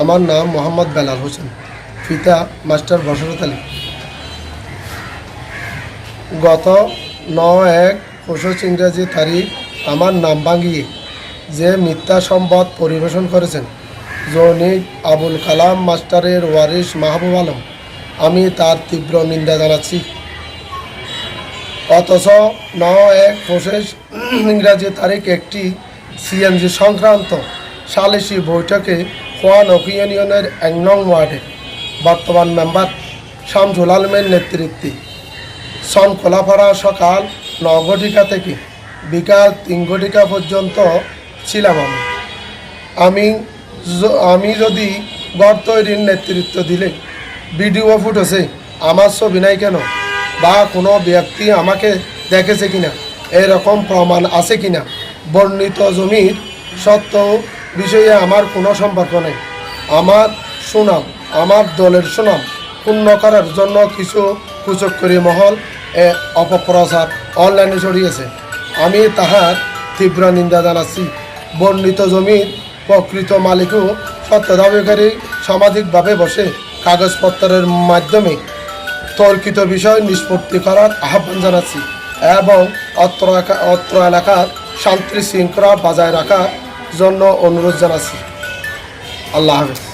আমার নাম মোহাম্মদ বেলাল হোসেন, পিতা মাস্টার বসরত আলী। গত ন এক পঁচিশ ইংরেজি তারিখ আমার নাম ভাঙিয়ে যে মিথ্যা সম্বাদ পরিবেশন করেছেন জৌনিক আবুল কালাম মাস্টারের ওয়ারিস মাহবুব আলম, আমি তার তীব্র নিন্দা জানাচ্ছি। অথচ ন এক পঁচিশ ইংরাজি তারিখ একটি সিএনজি সংক্রান্ত সালিসি বৈঠকে কোয়ানক ইউনিয়নের এক নং ওয়ার্ডের বর্তমান মেম্বার শামসুল আলমের নেতৃত্বে। সন খোলাপাড়া সকাল ন ঘটিকা থেকে বিকাল তিন ঘটিকা পর্যন্ত ছিলাম আমি আমি আমি যদি ঘর তৈরির নেতৃত্ব দিলে, ভিডিও ফুটেছে, আমার ছবি নাই কেন? বা কোনো ব্যক্তি আমাকে দেখেছে কিনা? এরকম প্রমাণ আছে কিনা? বর্ণিত জমির সত্য বিষয়ে আমার কোনো সম্পর্ক নেই। আমার সুনাম, আমার দলের সুনাম পূর্ণ করার জন্য কিছু কুচক্করি মহল এ অপপ্রচার অনলাইনে ছড়িয়েছে। আমি তাহার তীব্র নিন্দা জানাচ্ছি। বর্ণিত জমির প্রকৃত মালিকও সত্য দাবিকারী সামাজিকভাবে বসে কাগজপত্রের মাধ্যমে তর্কিত বিষয় নিষ্পত্তি করার আহ্বান জানাচ্ছি এবং অত্র অত্র এলাকার শান্তি শৃঙ্খলা বজায় রাখার জন্য অনুরোধ জানাচ্ছি। আল্লাহ হাফেজ।